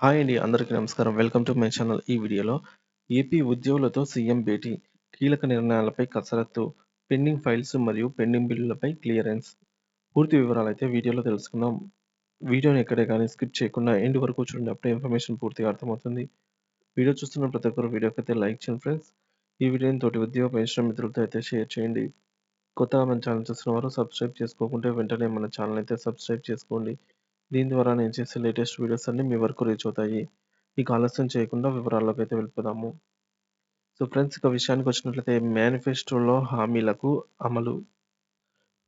Hi అండి అందరికీ నమస్కారం. వెల్కమ్ టు మై ఛానల్ ఈ వీడియోలో. ఏపీ ఉద్యోగులతో సీఎం భేటీ కీలక నిర్ణయాలపై కసరత్తు పెండింగ్ ఫైల్స్ మరియు పెండింగ్ బిల్లులపై క్లియరెన్స్. పూర్తి వివరాలు అయితే వీడియోలో తెలుసుకుందాం. వీడియోని ఎక్కడే కానీ స్కిప్ చేయకుండా ఎండ్ వరకు చూడండి అప్పుడే ఇన్ఫర్మేషన్ పూర్తిగా అర్థమవుతుంది. వీడియో చూస్తున్న ప్రతి ఒక్కరు వీడియోకి అయితే లైక్ చేయండి ఫ్రెండ్స్. ఈ వీడియోని తోటి ఉద్యోగ పరిశ్రమ మిత్రులతో అయితే షేర్ చేయండి. కొత్తగా మన ఛానల్ చూస్తున్న వారు సబ్స్క్రైబ్ చేసుకోకుంటే వెంటనే మన ఛానల్ అయితే సబ్స్క్రైబ్ చేసుకోండి. దీని ద్వారా నేను చేసే లేటెస్ట్ వీడియోస్ అన్ని మీ వరకు రీచ్ అవుతాయి. ఇక ఆలస్యం చేయకుండా వివరాల్లోకి అయితే వెళ్ళిపోదాము సో ఫ్రెండ్స్ ఇక విషయానికి వచ్చినట్లయితే మేనిఫెస్టోలో హామీలకు అమలు.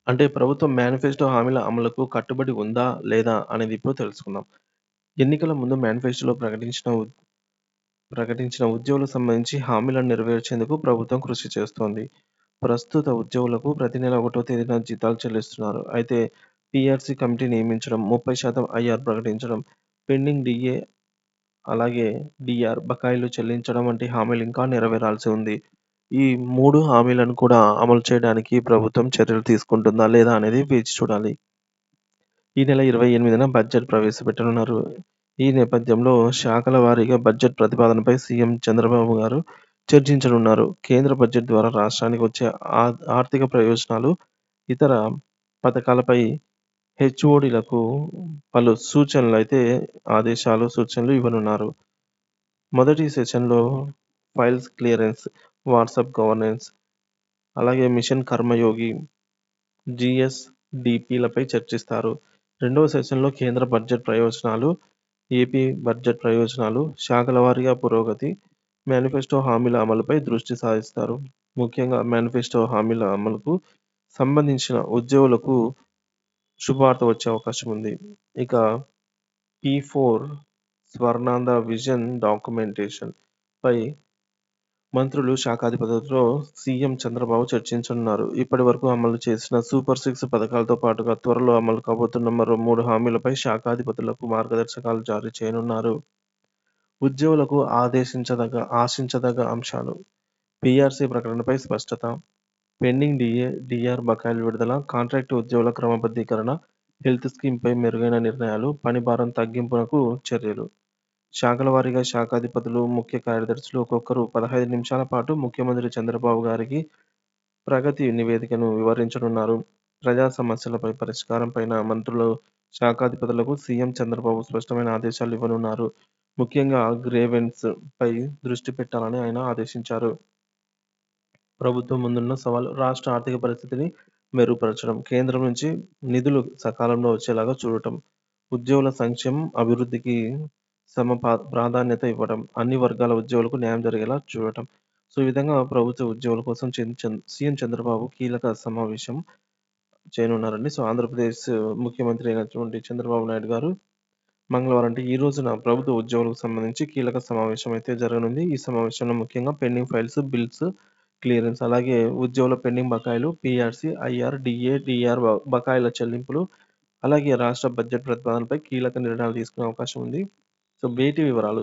అంటే ప్రభుత్వం మేనిఫెస్టో హామీల అమలుకు కట్టుబడి ఉందా లేదా అనేది ఇప్పుడు తెలుసుకుందాం. ఎన్నికల ముందు మేనిఫెస్టోలో ప్రకటించిన ఉ- ప్రకటించిన ఉద్యోగులకు సంబంధించి హామీలను నెరవేర్చేందుకు ప్రభుత్వం కృషి చేస్తోంది. ప్రస్తుత ఉద్యోగులకు ప్రతి నెల ఒకటో తేదీన జీతాలు చెల్లిస్తున్నారు. అయితే పిఆర్సీ కమిటీ నియమించడం ముప్పై శాతం ఐఆర్ ప్రకటించడం పెండింగ్ డిఏ అలాగే డిఆర్ బకాయిలు చెల్లించడం వంటి హామీలు ఇంకా నెరవేరాల్సి ఉంది. ఈ మూడు హామీలను కూడా అమలు చేయడానికి ప్రభుత్వం చర్యలు తీసుకుంటుందా లేదా అనేది వేచి చూడాలి. ఈ నెల ఇరవై ఎనిమిదిన బడ్జెట్ ప్రవేశపెట్టనున్నారు. ఈ నేపథ్యంలో శాఖల వారీగా బడ్జెట్ ప్రతిపాదనపై సీఎం చంద్రబాబు గారు చర్చించనున్నారు. కేంద్ర బడ్జెట్ ద్వారా రాష్ట్రానికి వచ్చే ఆర్థిక ప్రయోజనాలు ఇతర పథకాలపై హెచ్ఓడిలకు పలు సూచనలు అయితే ఆదేశాలు సూచనలు ఇవ్వనున్నారు. మొదటి సెషన్లో ఫైల్స్ క్లియరెన్స్ వాట్సాప్ గవర్నెన్స్ అలాగే మిషన్ కర్మయోగి జిఎస్డిపిలపై చర్చిస్తారు. రెండవ సెషన్లో కేంద్ర బడ్జెట్ ప్రయోజనాలు ఏపీ బడ్జెట్ ప్రయోజనాలు శాఖల వారీగా పురోగతి మేనిఫెస్టో హామీల అమలుపై దృష్టి సారిస్తారు. ముఖ్యంగా మేనిఫెస్టో హామీల అమలుకు సంబంధించిన ఉద్యోగులకు శుభవార్త వచ్చే అవకాశం ఉంది. ఇక P four Swarnandhra vision documentation పై మంత్రులు శాఖాధిపతులతో సీఎం చంద్రబాబు చర్చించనున్నారు. ఇప్పటి వరకు అమలు చేసిన సూపర్ సిక్స్ పథకాలతో పాటుగా త్వరలో అమలు కాబోతున్న మరో మూడు హామీలపై శాఖాధిపతులకు మార్గదర్శకాలు జారీ చేయనున్నారు. ఉద్యోగులకు ఆదేశించదగ ఆశించదగ అంశాలు. పీఆర్సీ ప్రకటనపై స్పష్టత పెండింగ్ డిఏ డిఆర్ బకాయిల విడుదల కాంట్రాక్టు ఉద్యోగుల క్రమబద్ధీకరణ హెల్త్ స్కీమ్పై మెరుగైన నిర్ణయాలు పని భారం తగ్గింపునకు చర్యలు. శాఖల వారీగా శాఖాధిపతులు ముఖ్య కార్యదర్శులు ఒక్కొక్కరు పదహైదు నిమిషాల పాటు ముఖ్యమంత్రి చంద్రబాబు గారికి ప్రగతి నివేదికను వివరించనున్నారు. ప్రజా సమస్యలపై పరిష్కారం పైన మంత్రులు శాఖాధిపతులకు సీఎం చంద్రబాబు స్పష్టమైన ఆదేశాలు ఇవ్వనున్నారు. ముఖ్యంగా గ్రేవెన్స్ పై దృష్టి పెట్టాలని ఆయన ఆదేశించారు. ప్రభుత్వం ముందున్న సవాలు రాష్ట్ర ఆర్థిక పరిస్థితిని మెరుగుపరచడం కేంద్రం నుంచి నిధులు సకాలంలో వచ్చేలాగా చూడటం ఉద్యోగుల సంక్షేమం అభివృద్ధికి సమ పా- ప్రాధాన్యత ఇవ్వడం అన్ని వర్గాల ఉద్యోగులకు న్యాయం జరిగేలా చూడటం. సో ఈ విధంగా ప్రభుత్వ ఉద్యోగుల కోసం సీఎం చంద్రబాబు కీలక సమావేశం చేయనున్నారండి. సో ఆంధ్రప్రదేశ్ ముఖ్యమంత్రి అయినటువంటి చంద్రబాబు నాయుడు గారు మంగళవారం అంటే ఈ రోజున ప్రభుత్వ ఉద్యోగులకు సంబంధించి కీలక సమావేశం అయితే జరగనుంది. ఈ సమావేశంలో ముఖ్యంగా పెండింగ్ ఫైల్స్ బిల్స్ క్లియరెన్స్. అలాగే ఉద్యోగుల పెండింగ్ బకాయిలు పిఆర్సి ఐఆర్ డిఏ డిఆర్ బకాయిల చెల్లింపులు అలాగే రాష్ట్ర బడ్జెట్ ప్రతిపాదనపై కీలక నిర్ణయాలు తీసుకునే అవకాశం ఉంది. సో భేటీ వివరాలు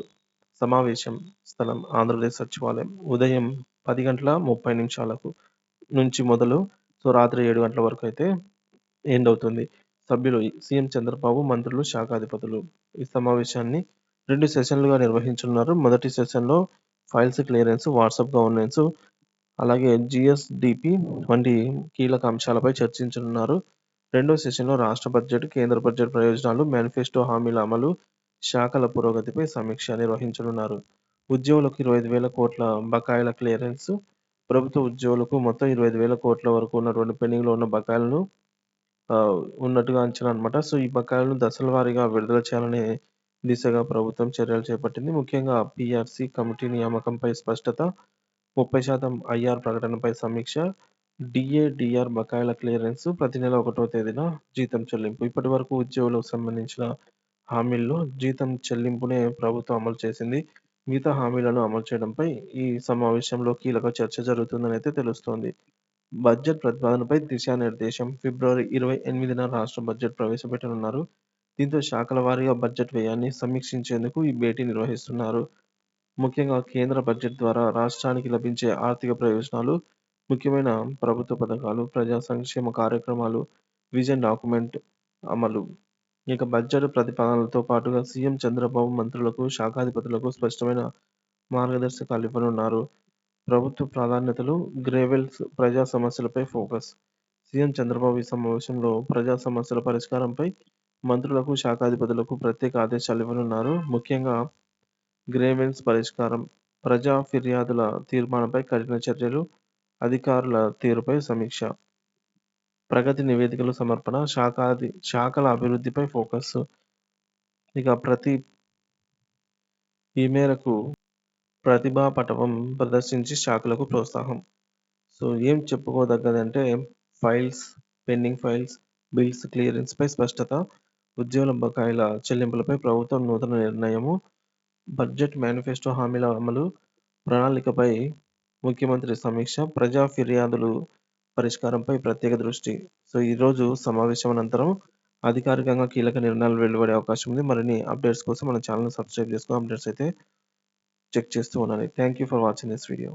సమావేశం స్థలం ఆంధ్రప్రదేశ్ సచివాలయం ఉదయం పది గంటల ముప్పై నిమిషాలకు నుంచి మొదలు సో రాత్రి ఏడు గంటల వరకు అయితే ఎండ్ అవుతుంది. సభ్యులు సీఎం చంద్రబాబు మంత్రులు శాఖాధిపతులు ఈ సమావేశాన్ని రెండు సెషన్లుగా నిర్వహించనున్నారు. మొదటి సెషన్లో ఫైల్స్ క్లియరెన్స్ వాట్సాప్ గవర్నెన్స్ అలాగే జిఎస్డిపి వంటి కీలక అంశాలపై చర్చించనున్నారు. రెండో సెషన్లో రాష్ట్ర బడ్జెట్ కేంద్ర బడ్జెట్ ప్రయోజనాలు మేనిఫెస్టో హామీల అమలు శాఖల పురోగతిపై సమీక్ష నిర్వహించనున్నారు. ఉద్యోగులకు ఇరవై ఐదు వేల కోట్ల బకాయిల క్లియరెన్స్ ప్రభుత్వ ఉద్యోగులకు మొత్తం ఇరవై ఐదు వేల కోట్ల వరకు ఉన్నటువంటి పెండింగ్లో ఉన్న బకాయిలను ఉన్నట్టుగా అంచనా అనమాట సో ఈ బకాయిలను దశల వారీగా విడుదల చేయాలనే దిశగా ప్రభుత్వం చర్యలు చేపట్టింది. ముఖ్యంగా పిఆర్సీ కమిటీ నియామకంపై స్పష్టత ముప్పై శాతం ఐఆర్ ప్రకటనపై సమీక్ష డిఏడిఆర్ బకాయిల క్లియరెన్స్ ప్రతి నెల ఒకటో తేదీన జీతం చెల్లింపు. ఇప్పటి వరకు ఉద్యోగులకు సంబంధించిన హామీల్లో జీతం చెల్లింపునే ప్రభుత్వం అమలు చేసింది. మిగతా హామీలను అమలు చేయడంపై ఈ సమావేశంలో కీలక చర్చ జరుగుతుందని అయితే తెలుస్తోంది. బడ్జెట్ ప్రతిపాదనపై దిశానిర్దేశం ఫిబ్రవరి ఇరవై ఎనిమిదిన రాష్ట్ర బడ్జెట్ ప్రవేశపెట్టనున్నారు. దీంతో శాఖల వారీగా బడ్జెట్ వ్యయాన్ని సమీక్షించేందుకు ఈ భేటీ నిర్వహిస్తున్నారు. ముఖ్యంగా కేంద్ర బడ్జెట్ ద్వారా రాష్ట్రానికి లభించే ఆర్థిక ప్రయోజనాలు ముఖ్యమైన ప్రభుత్వ పథకాలు ప్రజా సంక్షేమ కార్యక్రమాలు విజన్ డాక్యుమెంట్ అమలు ఇక బడ్జెట్ ప్రతిపాదనలతో పాటుగా సీఎం చంద్రబాబు మంత్రులకు, శాఖాధిపతులకు స్పష్టమైన మార్గదర్శకాలు ఇవ్వనున్నారు. ప్రభుత్వ ప్రాధాన్యతలు, గ్రేవెల్స్, ప్రజా సమస్యలపై ఫోకస్ సీఎం చంద్రబాబు ఈ సమావేశంలో ప్రజా సమస్యల పరిష్కారంపై మంత్రులకు, శాఖాధిపతులకు ప్రత్యేక ఆదేశాలు ఇవ్వనున్నారు. ముఖ్యంగా గ్రేవెన్స్ పరిష్కారం, ప్రజా ఫిర్యాదుల తీర్మానంపై కఠిన చర్యలు, అధికారుల తీరుపై సమీక్ష, ప్రగతి నివేదికల సమర్పణ, శాఖాది శాఖల అభివృద్ధిపై ఫోకస్. ఇక ప్రతి ఈ మేరకు ప్రతిభా పటవం ప్రదర్శించి శాఖలకు ప్రోత్సాహం. సో ఏం చెప్పుకోదగ్గదంటే ఫైల్స్, పెండింగ్ ఫైల్స్, బిల్స్ క్లియరెన్స్‌పై స్పష్టత, ఉద్యోగుల బకాయిల చెల్లింపులపై ప్రభుత్వం నూతన నిర్ణయము, బడ్జెట్ మేనిఫెస్టో హామీల అమలు, ప్రణాళికపై ముఖ్యమంత్రి సమీక్ష, ప్రజా ఫిర్యాదులు పరిష్కారంపై ప్రత్యేక దృష్టి. సో ఈరోజు సమావేశం అనంతరం అధికారికంగా కీలక నిర్ణయాలు వెలువడే అవకాశం ఉంది. మరిన్ని అప్డేట్స్ కోసం మన ఛానల్ సబ్స్క్రైబ్ చేసుకొని అప్డేట్స్ అయితే చెక్ చేస్తూ ఉండండి. Thank you for watching this video.